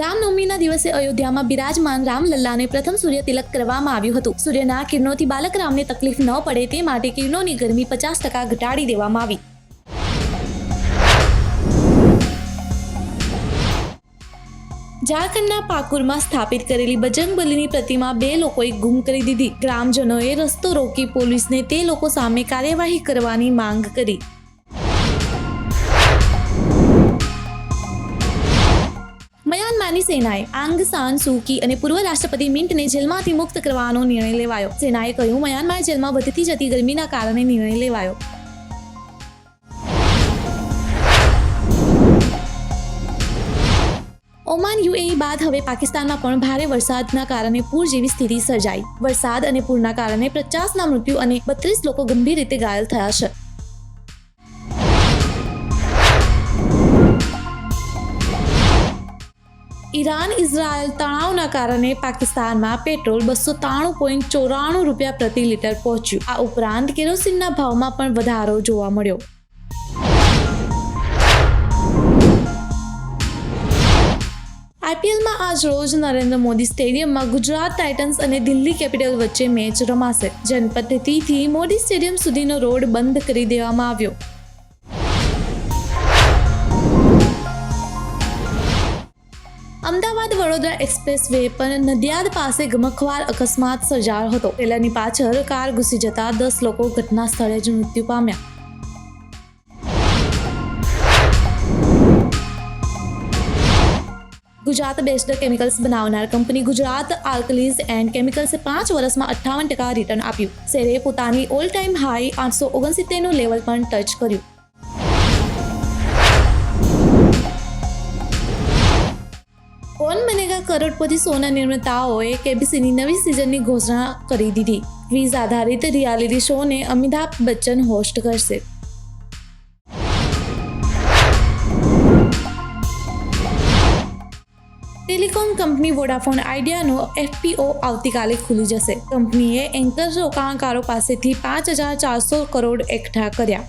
રામનવમીના દિવસે અયોધ્યામાં બિરાજમાન રામલલ્લાને પ્રથમ સૂર્ય તિલક કરવામાં આવ્યું હતું. સૂર્યના કિરણોથી બાલક રામને તકલીફ ન પડે તે માટે કિરણોની ગરમી પચાસ ટકા ઘટાડી દેવામાં આવી. ઝારખંડના પાકુરમાં સ્થાપિત કરેલી બજરંગબલીની પ્રતિમા બે લોકોએ ગુમ કરી દીધી. ગ્રામજનોએ રસ્તો રોકી પોલીસને તે લોકો સામે કાર્યવાહી કરવાની માંગ કરી. મ્યાનમારની સેનાએ આંગ સાન સુકી અને પૂર્વ રાષ્ટ્રપતિ મિન્ટને જેલમાંથી મુક્ત કરવાનો નિર્ણય લેવાયો. સેનાએ કહ્યું, મ્યાનમાર જેલમાં વધતી જતી ગરમીના કારણે નિર્ણય લેવાયો. ઓમાન યુએઈ બાદ હવે પાકિસ્તાનમાં પણ ભારે વરસાદના કારણે પૂર જેવી સ્થિતિ સર્જાઈ. વરસાદ અને પૂરના કારણે પચાસના મૃત્યુ અને બત્રીસ લોકો ગંભીર રીતે ઘાયલ થયા છે. ઈરાન ઇઝરાયલ તણાવના કારણે પાકિસ્તાનમાં પેટ્રોલ બસો ત્રાણું પોઈન્ટ ચોરાણું રૂપિયા પ્રતિ લીટર પહોંચ્યું. આ ઉપરાંત કેરોસીનના ભાવમાં પણ વધારો જોવા મળ્યો. આઈપીએલમાં આજ રોજ નરેન્દ્ર મોદી સ્ટેડિયમમાં ગુજરાત ટાઇટન્સ અને દિલ્હી કેપિટલ વચ્ચે મેચ રમાશે. જનપદ્ધતિથી મોદી સ્ટેડિયમ સુધીનો રોડ બંધ કરી દેવામાં આવ્યો. વડોદરા એક્સપ્રેસ વે પર નડિયાદ પાસે ગમખવાર અકસ્માત સર્જાયો હતો. ટ્રેલરની પાછળ કાર ઘૂસી જતા દસ લોકો ઘટના સ્થળે જ મૃત્યુ પામ્યા. ગુજરાત બેસ્ડ કેમિકલ્સ બનાવનાર કંપની ગુજરાત આલ્કલીઝ એન્ડ કેમિકલ્સે પાંચ વર્ષમાં અઠ્ઠાવન ટકા રિટર્ન આપ્યું. શેરે પોતાની ઓલ ટાઈમ હાઈ આઠસો ઓગણસિત્તેરનું લેવલ પણ ટચ કર્યું. કરોડપતિ સોના નિર્માતાઓએ કેબીસીની નવી સિઝનની ઘોષણા કરી દીધી. ક્વિઝ આધારિત રિયાલિટી શોને અમિતાભ બચ્ચન હોસ્ટ કરશે. ટેલિકોમ કંપની વોડાફોન આઈડિયાનો એફપીઓ આવતીકાલે ખુલી જશે. કંપનીએ એન્કર રોકાણકારો પાસેથી પાંચ હજાર ચારસો કરોડ એકઠા કર્યા.